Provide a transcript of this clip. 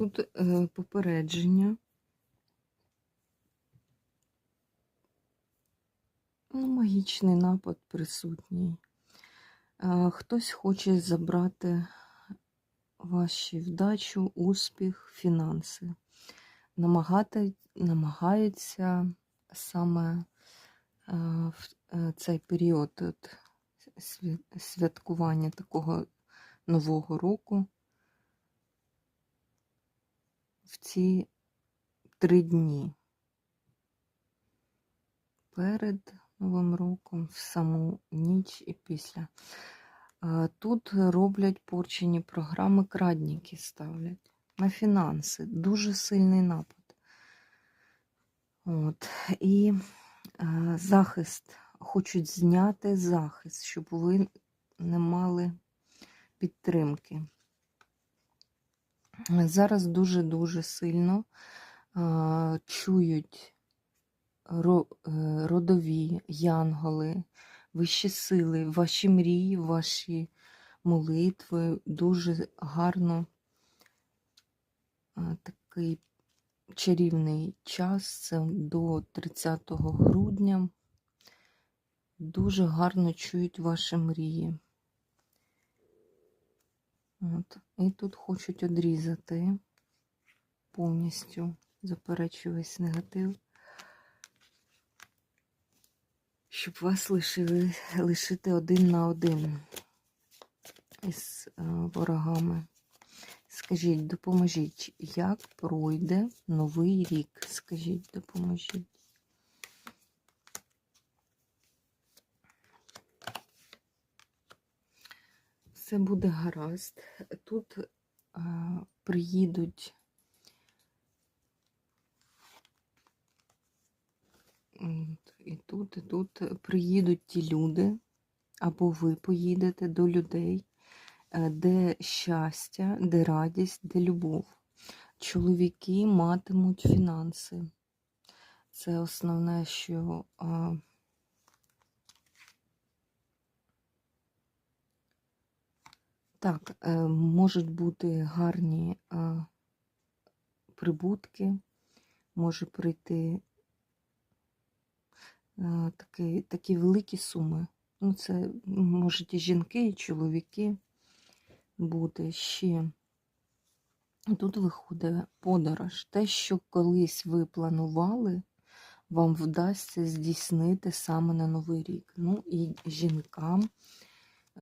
Тут е, попередження. Ну, магічний напад присутній. Е, Хтось хоче забрати ваші вдачу, успіх, фінанси. Намагати, намагаються саме е, в цей період святкування такого Нового року в ці три дні перед Новим роком, в саму ніч і після. Тут роблять порчені програми, крадніки ставлять на фінанси. Дуже сильний напад. От. І е, захист, хочуть зняти захист, щоб ви не мали підтримки. Зараз дуже-дуже сильно а, чують е, родові янголи, вищі сили, ваші мрії, ваші молитви. Дуже гарно такий чарівний час, це до 30 грудня. Дуже гарно чують ваші мрії. От. І тут хочуть одрізати повністю, заперечую весь негатив, щоб вас лишили, лишити один на один із е, ворогами. Скажіть, допоможіть, як пройде новий рік? Скажіть, допоможіть. Все буде гаразд. Тут а, приїдуть і тут, і тут приїдуть ті люди, або ви поїдете до людей, е, де щастя, де радість, де любов. Чоловіки матимуть фінанси. Це основне, що а, Так, е, можуть бути гарні е, прибутки, може прийти е, такі, такі великі суми. Ну, це можуть і жінки, і чоловіки бути ще. Тут виходить подорож. Те, що колись ви планували, вам вдасться здійснити саме на Новий рік. Ну і жінкам